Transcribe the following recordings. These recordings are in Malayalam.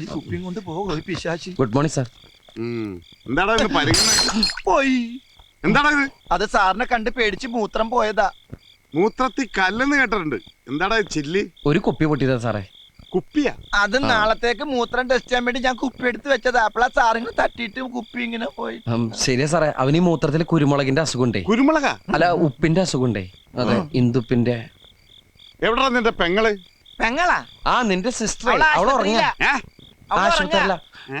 ഈ കുപ്പിയും കൊണ്ട് പോകും ഒരു പിശാശി ഗുഡ് മോർണിംഗ് സാർ. എന്താടാ ഇത് പരിഗണന? പോയി. എന്താടാ ഇത്? അത് സാറിനെ കണ്ട് പേടിച്ച് മൂത്രം പോയതാ. മൂത്രത്തി കല്ലെന്ന് കേട്ടിട്ടുണ്ട്. എന്താടാ ഇത് ചില്ലി? ഒരു കുപ്പി പൊട്ടിയതാ സാറേ. കുപ്പിയാ? അത് നാളത്തേക്ക് മൂത്രം ടെസ്റ്റ് ചെയ്യാൻ വേണ്ടി ഞാൻ കുപ്പി എടുത്ത് വെച്ചതാ. അപ്പളാ സാറിന് തട്ടിയിട്ട് കുപ്പി ഇങ്ങനെ പോയി. ഉം, ശരിയാ സാറേ. അവന് ഈ മൂത്രത്തിൽ കുരുമുളകിന്റെ അസുഖണ്ടേ കുരുമുളക? അല്ല ഉപ്പിന്റെ അസുഖണ്ടേ അതെ ഇന്ദുപ്പിന്റെ. എവിടാ നിന്റെ പെങ്ങൾ? പെങ്ങളാ? ആ നിന്റെ സിസ്റ്റർ അവൾ അവൾ ഉറങ്ങിയ. ഏ? അവൾ ആശുപത്രിയല്ല ഏ?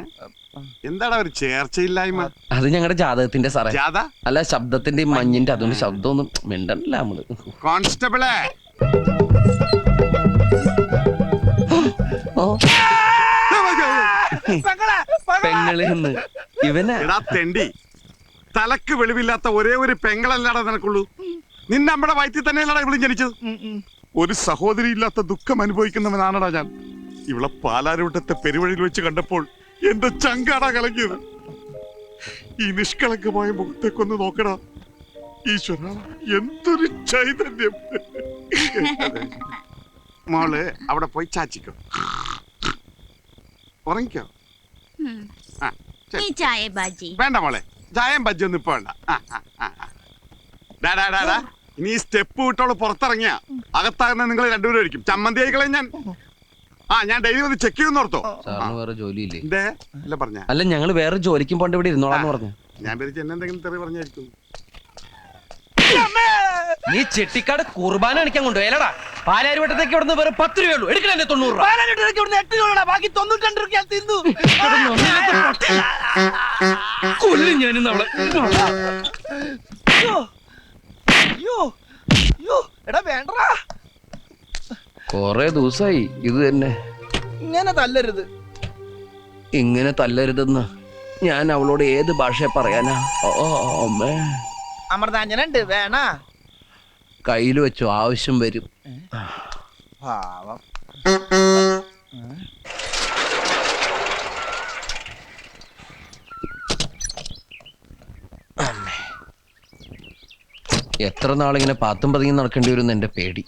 എന്താടാ ഒരു ചേർച്ചയില്ലായ്മ? അത് ഞങ്ങളുടെ ജാതകത്തിന്റെ സാറേ. ജാഥ അല്ല ശബ്ദത്തിന്റെ ഈ മഞ്ഞിന്റെ അതുകൊണ്ട് ശബ്ദമൊന്നും മിണ്ടല്ല നമ്മൾ. കോൺസ്റ്റബിളെ. ഓ, പെങ്ങളാ, പെങ്ങളാ. പെങ്ങൾ ഇവനെ. എടാ തെണ്ടി. തലക്ക് വെളിവില്ലാത്ത ഒരേ ഒരു പെങ്ങളല്ലാടാ നിനക്കുള്ളൂ. നിന്നെ നമ്മുടെ വയറ്റിൽ തന്നെയല്ലടാ ഇവിടെ ജനിച്ചത്. ഉം, ഉം. ഒരു സഹോദരി ഇല്ലാത്ത ദുഃഖം അനുഭവിക്കുന്നവനാണടാ ഞാൻ. ഇവളെ പാലാരൂട്ടത്തെ പെരുവഴിയിൽ വെച്ച് കണ്ടപ്പോൾ എന്റെ ചങ്കാടാ കലങ്ങിയത്. ഈ നിഷ്കളങ്കമായ മുഖത്തേക്കൊന്ന് നോക്കടാ. ഈശ്വര എന്തൊരു ചൈതന്യം. മോളെ അവിടെ പോയി ചാച്ചിക്കോ. ഉറങ്ങിക്കോ. വേണ്ട മോളെ ചായം ബജ്ജൊന്നും ഇപ്പൊ വേണ്ട. ഇനി സ്റ്റെപ്പ് വിട്ടോൾ പുറത്തിറങ്ങിയ. അകത്താകുന്ന നിങ്ങൾ രണ്ടുപേരും ആയിരിക്കും ചമ്മന്തി ആയിക്കളെ ഞാൻ. ആ ഞാൻ ഡെയിലി വന്ന് ചെക്ക് ചെയ്യുന്ന ഓർത്തോ? സാറിന് വേറെ ജോലിയില്ലേ? എന്തേ? അല്ല പറഞ്ഞ. അല്ല ഞങ്ങൾ വേറെ ജോലിക്കും പോണ്ട് ഇവിടെ ഇരുന്നോളാന്ന് പറഞ്ഞു. ഞാൻ പേരിച്ച് എന്നെ എന്തെങ്കിലും തെറി പറഞ്ഞായിരിക്കും. നീ ചെട്ടിക്കാട് കുർബാന കാണിക്കാൻ കൊണ്ടുപോയല്ലടാ പാലാരിവട്ടത്തേക്ക് ഇവിടുന്ന് വേറെ പത്ത് രൂപയുള്ളൂ എടുക്കണ എന്റെ തൊണ്ണൂറ് രൂപ. പാലാരിവട്ടം ഇതൊക്കെ ഇവിടുന്ന് എട്ട് രൂപ ബാക്കി തൊണ്ണൂറ്റി രൂപ ഞാൻ തിന്നു. കൊല്ലും ഞാനിന്ന് അവളെ. അയ്യോ. അയ്യോ എടാ വേണ്ടടാ. കൊറേ ദിവസായി ഇത് തന്നെ. ഇങ്ങനെ തല്ലരുത്. ഇങ്ങനെ തല്ലരുതെന്ന് ഞാൻ അവളോട് ഏത് ഭാഷ പറയാനാ? ഓ അമ്മേ. അമൃതാഞ്ജനുണ്ട് വേണ. കയ്യിൽ വെച്ചു ആവശ്യം വരും. പാവം. എത്ര നാളിങ്ങനെ പാത്തും പതിങ്ങി നടക്കേണ്ടി വരും എന്റെ പേടി.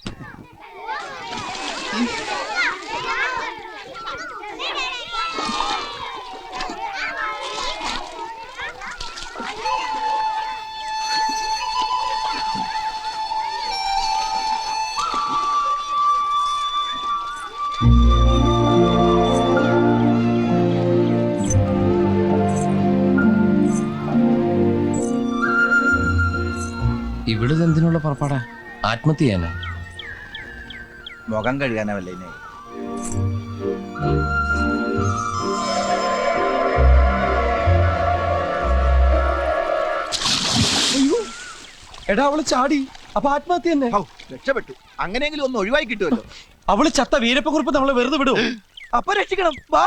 ഇവിടുന്ന് എന്തിനുള്ള പുറപ്പാടാ? ആത്മഹത്യ ചെയ്യാനാ? മുഖം കഴുകാനല്ലേ ഇനി? എടാ അവൾ ചാടി. അപ്പൊ ആത്മഹത്യ തന്നെ. ഹൗ, രക്ഷപ്പെട്ടു. അങ്ങനെയെങ്കിലും ഒന്ന് ഒഴിവായി കിട്ടുമല്ലോ. അവൾ ചത്ത വീരപ്പക്കുറിപ്പ് നമ്മളെ വെറുതെ വിടും അപ്പൊ രക്ഷിക്കണം. വാ.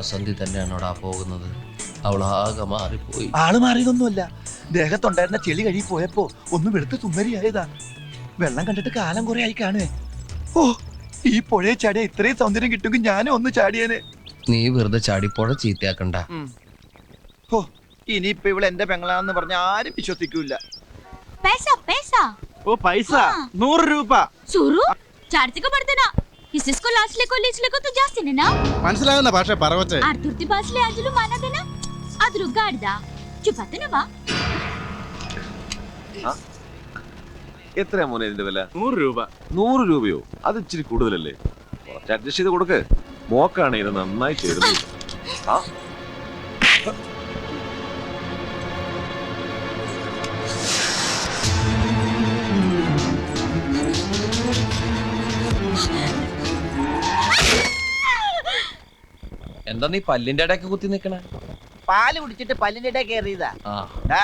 വസന്തി തന്നെയാണ് അവിടെ പോകുന്നത്. അവൾ ആകെ മാറിപ്പോയി. ആൾ മാറിയതൊന്നുമല്ല. ദേഹത്തുണ്ടായിരുന്ന ചെളി കഴുകി പോയപ്പോ ഒന്ന് വെളുത്ത് തുമ്മരിയായതാ വെള്ളം കണ്ടിട്ട് കാലം കുറെ ആയി കാണേ ഓ ഈ പുഴയെ ചാടിയ ഇത്രയും സൗന്ദര്യം കിട്ടുമെങ്കിൽ ഞാനും ഒന്ന് ചാടിയേനെ. നീ വെറുതെ ചാടിപ്പോഴ ചീത്തയാക്കണ്ട. ഓ ഇനിയിപ്പൊ ഇവൾ എന്റെ പെങ്ങളാന്ന് പറഞ്ഞ ആരും വിശ്വസിക്കൂല. പൈസ പൈസ. ഓ പൈസ. നൂറ് രൂപ. ചാടിച്ചു പെടുത്തനാ ഹിസിസ്കോ ലാസ്റ്റിലെ കോളേജിലേക്കോ ജാസ്തിനെനാ മനസ്സിലാകുന്ന ഭാഷ പറവച്ച്. അർത്തുർത്തി ബാസിലെ ആജിലും മാനതെനാ അതിലു ഗാഡിദ ചുപ്പത്തിന് വാ എത്രയാ മോനെ ഇതിന്റെ വില? നൂറ് രൂപ. നൂറ് രൂപയോ? അത് ഇച്ചിരി കൂടുതലല്ലേ? കുറച്ച് അഡ്ജസ്റ്റ് ചെയ്ത് കൊടുക്ക്. മോക്കാണ് ഇത് നന്നായി ചേരുന്നത്. ആ? എന്താ നീ പല്ലിന്റെ ഇടയ്ക്ക് കുത്തി നിക്കണേ? പാൽ കുടിച്ചിട്ട് പല്ലിന്റെ ഇടയിൽ കയറിയതാ. ആ. ഡാ,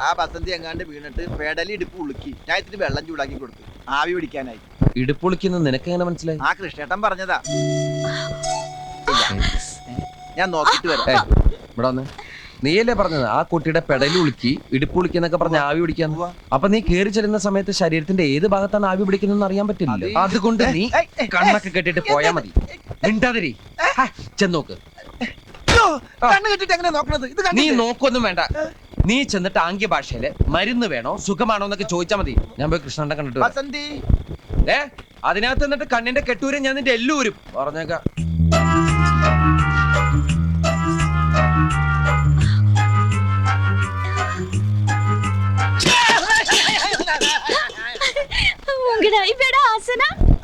ആ ബസന്തി എങ്ങാണ്ട് വീണിട്ട് പെടലി ഇടുപ്പ് ഉളുക്കി. ഞാൻ ഇത്തിരി വെള്ളം ചൂടാക്കി കൊടുത്തു. ആവി പിടിക്കാനായി. ഇടുപ്പൊളിക്കുന്ന നിനക്ക് എങ്ങനെ മനസ്സിലായി? ആ കൃഷ്ണേട്ടൻ പറഞ്ഞതാ. ഞാൻ നോക്കിട്ട് വരാം. ഇവിടെ വന്ന്. നീയല്ലേ പറഞ്ഞത്? ആ കുട്ടിയുടെ പെടലി ഉളുക്കി ഇടുപ്പ് ഇടുപ്പുളിക്കുന്നൊക്കെ പറഞ്ഞ ആവി പിടിക്കാൻ. ഉവ്വ. അപ്പൊ നീ കേറി ചെല്ലുന്ന സമയത്ത് ശരീരത്തിന്റെ ഏത് ഭാഗത്താണ് ആവി പിടിക്കുന്നതെന്ന് അറിയാൻ പറ്റില്ല അത് ഈ- അതുകൊണ്ട് നീ ഏയ്, ഏയ്, കണ്ണൊക്കെ കെട്ടിട്ട് പോയാ മതി. മിണ്ടാതിരി. ചെന്നോക്ക് കണ്ണ് കെട്ടിട്ട് എങ്ങനെ നോക്കണത്? ഇത് നീ നോക്കൊന്നും വേണ്ട. നീ ചെന്നിട്ട് ആംഗ്യ ഭാഷയിൽ മരുന്ന് വേണോ സുഖമാണോ എന്നൊക്കെ ചോദിച്ചാ മതി. ഞാൻ പോയി കൃഷ്ണന്റെ കണ്ടിട്ട് വരാം. ഏ അതിനകത്ത് നിന്നിട്ട് കണ്ണിന്റെ കെട്ടൂരും ഞാൻ നിന്റെ എല്ലൂരും പറഞ്ഞേക്കാം.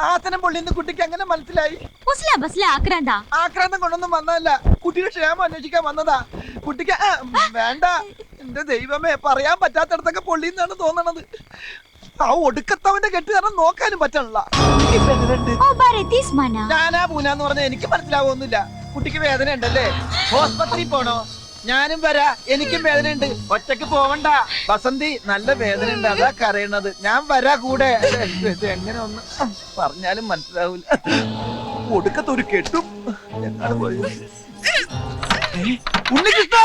ആസന പൊള്ളിന്ന് കുട്ടിക്ക് അങ്ങനെ മനസ്സിലായി. ഉസ്ല ബസ്ല ആക്രാന്ത? ആക്രാന്തം കൊണ്ടൊന്നും വന്നതല്ല. കുട്ടിയുടെ ക്ഷേമം അന്വേഷിക്കാൻ വന്നതാ. കുട്ടിക്ക് ആ, വേണ്ട. എന്റെ ദൈവമേ പറയാൻ പറ്റാത്തടത്തൊക്കെ പൊള്ളിന്നാണ് തോന്നണത്. ആ ഒടുക്കത്തവന്റെ കെട്ട് കാരണം നോക്കാനും പറ്റണില്ല. കുട്ടിക്ക് വേദനയുണ്ട്. ഓ ബാരെ തീസ് മന? ഞാനാ പൂനാന്ന് പറഞ്ഞ എനിക്ക് മനസ്സിലാവൊന്നുമില്ല. കുട്ടിക്ക് വേദന ഉണ്ടല്ലേ ഹോസ്പിറ്റലിൽ പോണോ? ഞാനും വരാ. എനിക്കും വേദന ഉണ്ട് ഒറ്റയ്ക്ക് പോവണ്ട. വസന്തി നല്ല വേദന ഉണ്ട് അതാ കരയണത്. ഞാൻ വരാ കൂടെ. എങ്ങനെ ഒന്ന് പറഞ്ഞാലും മനസ്സിലാവൂല. ഒടുക്കത്തൊരു കെട്ടും. എങ്ങാട് പോയി ഏ? ഉണ്ണികൃഷ്ണ!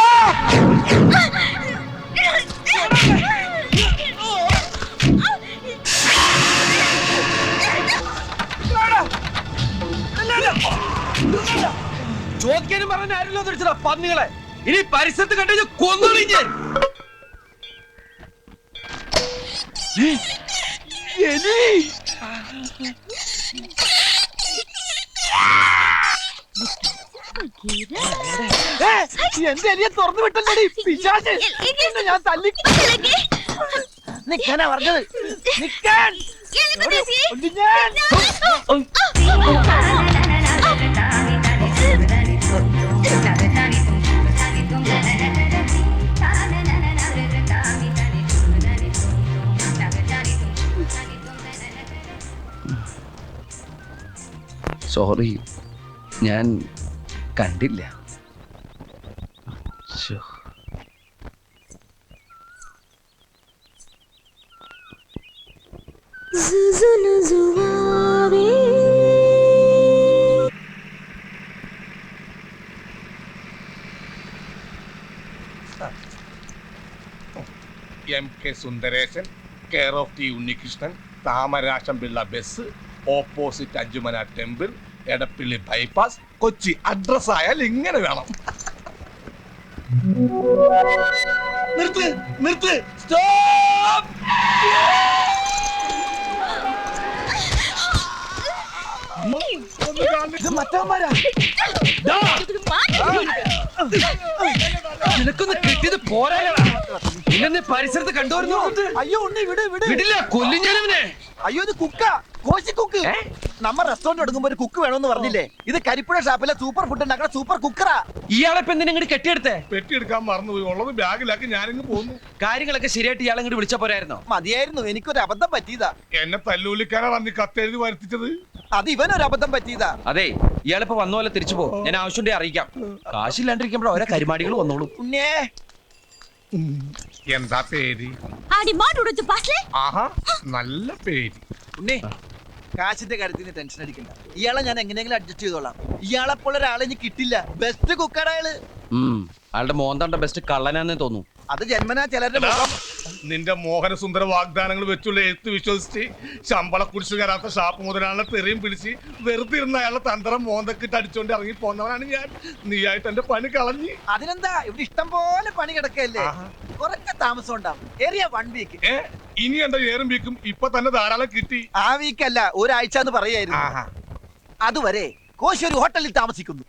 ചോദിക്കാനും പറഞ്ഞ ആരല്ലോ തിരിച്ചതാ പന്നികളെ. ഇനി പരിസരത്ത് കണ്ടു കൊന്നോളി ഞാൻ എന്റെ എലിയെ തുറന്നു വിട്ടല്ലോടി പിശാച്. നിന്നെ ഞാൻ തല്ലി നിക്കാനാ പറഞ്ഞത്. നിക്കാൻ. ഉണ്ട് സോറി ഞാൻ കണ്ടില്ല. M K Sundaresan care of T Unnikrishnan Thamarasham Pillai bus opposite Anchumana temple Edappally bypass Kochi address ആയാൽ ഇങ്ങനെ വേണം. നിർത്ത് നിർത്ത്. സ്റ്റോപ്പ് നിനക്കൊന്ന് കിട്ടിയത് പോരായടാ പിന്നെ പരിസരത്ത് കണ്ടുവരുന്നു. അയ്യോ ഉണ്ണി വിട് വിട്. വിടില്ല കൊല്ലും ഞാനവനെ. അയ്യോ ഇത് കുക്ക. കോശി കുക്ക്. നമ്മ റെസ്റ്റോറന്റ് എടുക്കുമ്പോ ഒരു കുക്ക് വേണമെന്ന് പറഞ്ഞില്ലേ? ഇത് കരിപ്പുഴ ഷാപ്പിലെ സൂപ്പർ ഫുഡ് ഉണ്ടാക്കുന്ന സൂപ്പർ കുക്കറാ ഇയാളെ ഇപ്പൊ എന്തിനാ ഇങ്ങോട്ട് കെട്ടിയെടുത്തേ? പെട്ടിയെടുക്കാൻ മറന്നുപോയി. ഉള്ളത് ബാഗിലാക്കി ഞാനിങ്ങ് പോന്നു. കാര്യങ്ങളൊക്കെ ശരിയായിട്ട് ഇയാളെ ഇങ്ങോട്ട് വിളിച്ച പോരായിരുന്നോ? മതിയായിരുന്നു. എനിക്കൊരു അബദ്ധം പറ്റിയതാ. എന്നെ തല്ലൂലിക്കാനാ വന്നി കത്തെഴുതി വരുത്തിച്ചത്. അത് ഇവനൊരു അബദ്ധം പറ്റിയതാ. അതെ ഇയാളിപ്പോ വന്ന പോലെ തിരിച്ചു പോ. ഞാൻ ആവശ്യമുണ്ടെ അറിയിക്കാം. കാശില്ലാണ്ടിരിക്കുമ്പോ ഓരോ കരിമാടികൾ വന്നോളൂ. ഉണ്ണേ എന്താ പേര്? ആടി മാടുടച്ചു പാസ്ലേ. ആഹാ നല്ല പേര്. ഉണ്ണി കാശിന്റെ കാര്യത്തിൽ ടെൻഷൻ അടിക്കണ്ട. ഇയാളെ ഞാൻ എങ്ങനെയെങ്കിലും അഡ്ജസ്റ്റ് ചെയ്തോളാം. ഇയാളെ പോലെ ഒരാളെ ഇനി കിട്ടില്ല. ബെസ്റ്റ് ഉം അയാളുടെ മോന്താണ്ട ബെസ്റ്റ് കള്ളനാന്നേ തോന്നുന്നു. അത് ജന്മനാ ചിലരുടെ മുഖം. നിന്റെ മോഹനസുന്ദര വാഗ്ദാനങ്ങൾ വെച്ചുള്ള എഴുത്ത് വിശ്വസിച്ച് ശമ്പള കുടിച്ചു കയറാത്ത ഷാപ്പ് മുതലാളിനെ തെറിയും പിടിച്ച് വെറുതെ ഇരുന്ന അയാളെ തന്ത്രം മോന്തക്കിട്ട് അടിച്ചോണ്ട് ഇറങ്ങി പോന്നവനാണ് ഞാൻ. നീയായിട്ട് എന്റെ പണി കളഞ്ഞ്. അതിനെന്താ? ഇവിടെ ഇഷ്ടം പോലെ പണി കിടക്കല്ലേ. കുറച്ച് താമസം ഉണ്ടാവും. ഏറിയ വൺ വീക്ക് ഇനി എന്റെ ഏറും വീക്കും ഇപ്പൊ തന്നെ ധാരാളം കിട്ടി. ആ വീക്കല്ല ഒരാഴ്ച എന്ന് പറയായിരുന്നു. അതുവരെ കോശി ഒരു ഹോട്ടലിൽ താമസിക്കുന്നു.